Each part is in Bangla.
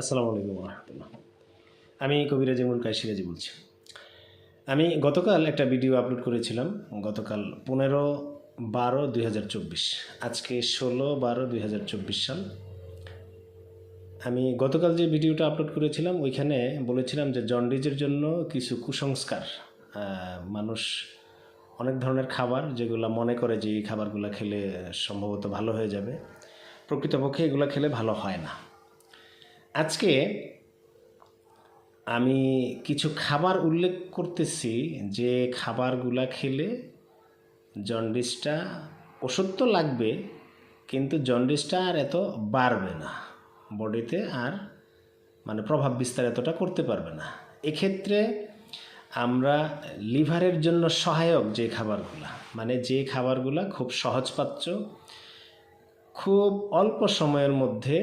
আসসালামু আলাইকুম রহমতুল্লাহ। আমি কবিরাজ ইমরুল কাশিরাজি বলছি। আমি গতকাল একটা ভিডিও আপলোড করেছিলাম, গতকাল পনেরো বারো দুই আজকে ষোলো বারো দুই সাল। আমি গতকাল যে ভিডিওটা আপলোড করেছিলাম, ওইখানে বলেছিলাম যে জন্ডিজের জন্য কিছু কুসংস্কার মানুষ অনেক ধরনের খাবার যেগুলো মনে করে যে এই খাবারগুলো খেলে সম্ভবত ভালো হয়ে যাবে। প্রকৃতপক্ষে এগুলো খেলে ভালো হয় না। আজকে আমি কিছু খাবার উল্লেখ করতেছি যে খাবারগুলা খেলে জন্ডিসটা ওষুধ তো লাগবে, কিন্তু জন্ডিসটা আর এত বাড়বে না। বডিতে আর মানে প্রভাব বিস্তার এতটা করতে পারবে না। এক্ষেত্রে আমরা লিভারের জন্য সহায়ক যে খাবারগুলা মানে যে খাবারগুলা খুব সহজপাচ্য, খুব অল্প সময়ের মধ্যে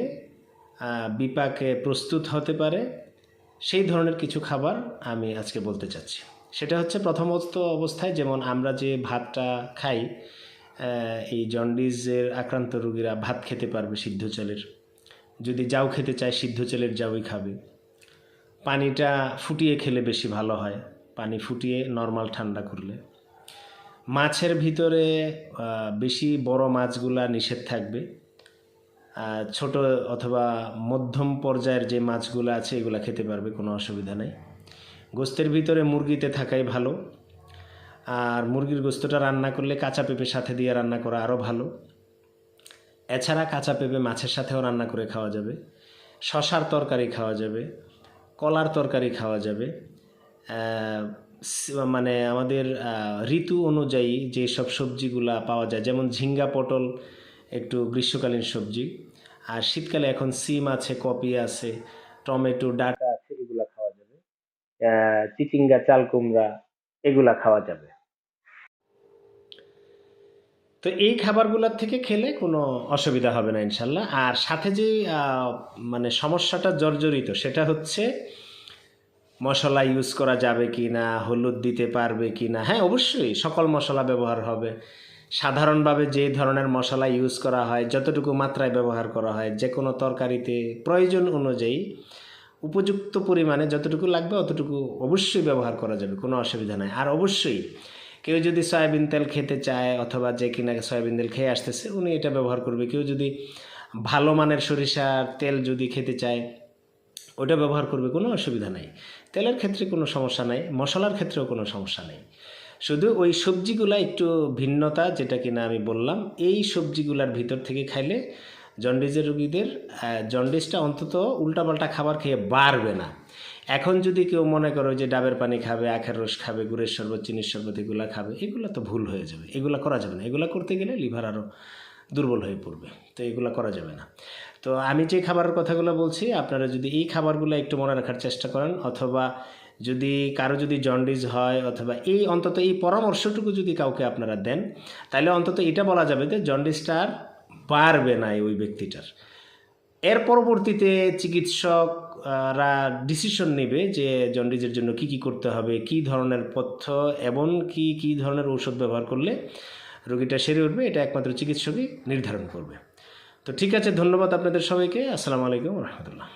বিপাকে প্রস্তুত হতে পারে, সেই ধরনের কিছু খাবার আমি আজকে বলতে চাচ্ছি। সেটা হচ্ছে প্রথমত অবস্থায় যেমন আমরা যে ভাতটা খাই এই জন্ডিসের আক্রান্ত রোগীরা ভাত খেতে পারবে সিদ্ধ চালের। যদি যাও খেতে চায়, সিদ্ধ চালের যাওই খাবে। পানিটা ফুটিয়ে খেলে বেশি ভালো হয়, পানি ফুটিয়ে নর্মাল ঠান্ডা করলে। মাছের ভিতরে বেশি বড় মাছগুলা নিষেধ থাকবে। ছোট অথবা মধ্যম পর্যায়ের যে মাছগুলো আছে, এগুলো খেতে পারবে, কোনো অসুবিধা নেই। গোস্তের ভিতরে মুরগিতে থাকাই ভালো। আর মুরগির গোস্তটা রান্না করলে কাঁচা পেঁপে সাথে দিয়ে রান্না করা আরও ভালো। এছাড়া কাঁচা পেঁপে মাছের সাথেও রান্না করে খাওয়া যাবে। শশার তরকারি খাওয়া যাবে। কলার তরকারি খাওয়া যাবে। মানে আমাদের ঋতু অনুযায়ী যে সব সবজিগুলা পাওয়া যায়, যেমন ঝিঙ্গা পটল একটু গ্রীষ্মকালীন সবজি। আর শীতকালে এখন সিম আছে, কপি আছে, টমেটো, ডাটা আছে, এগুলা খাওয়া যাবে। চিচিঙ্গা, চাল কুমড়া, এগুলা খাওয়া যাবে। তো এই খাবারগুলোর থেকে খেলে কোনো অসুবিধা হবে না ইনশাল্লাহ। আর সাথে যে মানে সমস্যাটা জর্জরিত, সেটা হচ্ছে মশলা ইউজ করা যাবে কি না হলুদ দিতে পারবে কি না হ্যাঁ অবশ্যই সকল মশলা ব্যবহার হবে। সাধারণভাবে যে ধরনের মশলা ইউজ করা হয়, যতটুকু মাত্রায় ব্যবহার করা হয় যে কোনো তরকারিতে প্রয়োজন অনুযায়ী উপযুক্ত পরিমাণে যতটুকু লাগবে অতটুকু অবশ্যই ব্যবহার করা যাবে, কোনো অসুবিধা নাই। আর অবশ্যই কেউ যদি সয়াবিন তেল খেতে চায় অথবা যে কিনা সয়াবিন তেল খেয়ে আসতেছে, উনি এটা ব্যবহার করবে। কেউ যদি ভালো মানের সরিষার তেল যদি খেতে চায়, ওটা ব্যবহার করবে, কোনো অসুবিধা নাই। তেলের ক্ষেত্রে কোনো সমস্যা নাই, মশলার ক্ষেত্রেও কোনো সমস্যা নেই। শুধু ওই সবজিগুলা একটু ভিন্নতা যেটা কিনা আমি বললাম, এই সবজিগুলার ভিতর থেকে খাইলে জন্ডিসের রুগীদের জন্ডিসটা অন্তত উল্টাপাল্টা খাবার খেয়ে বাড়বে না। এখন যদি কেউ মনে করো যে ডাবের পানি খাবে, আখের রস খাবে, গুড়ের শরবত, চিনির শরবত এগুলো খাবে, এগুলো তো ভুল হয়ে যাবে, এগুলো করা যাবে না। এগুলো করতে গেলে লিভার আরও দুর্বল হয়ে পড়বে, তো এগুলো করা যাবে না। তো আমি যে খাবারের কথাগুলো বলছি, আপনারা যদি এই খাবারগুলো একটু মনে রাখার চেষ্টা করেন, অথবা যদি কারও যদি জন্ডিস হয় অথবা এই অন্তত এই পরামর্শটুকু যদি কাউকে আপনারা দেন, তাহলে অন্তত এটা বলা যাবে যে জন্ডিসটা আর বাড়বে না ওই ব্যক্তিটার। এর পরবর্তীতে চিকিৎসকরা ডিসিশন নেবে যে জন্ডিসের জন্য কি কি করতে হবে, কি ধরনের পথ্য এবং কি কি ধরনের ঔষধ ব্যবহার করলে রোগীটা সেরে উঠবে, এটা একমাত্র চিকিৎসকই নির্ধারণ করবে। তো ঠিক আছে, ধন্যবাদ আপনাদের সবাইকে। আসসালামু আলাইকুম রহমতুল্লাহ।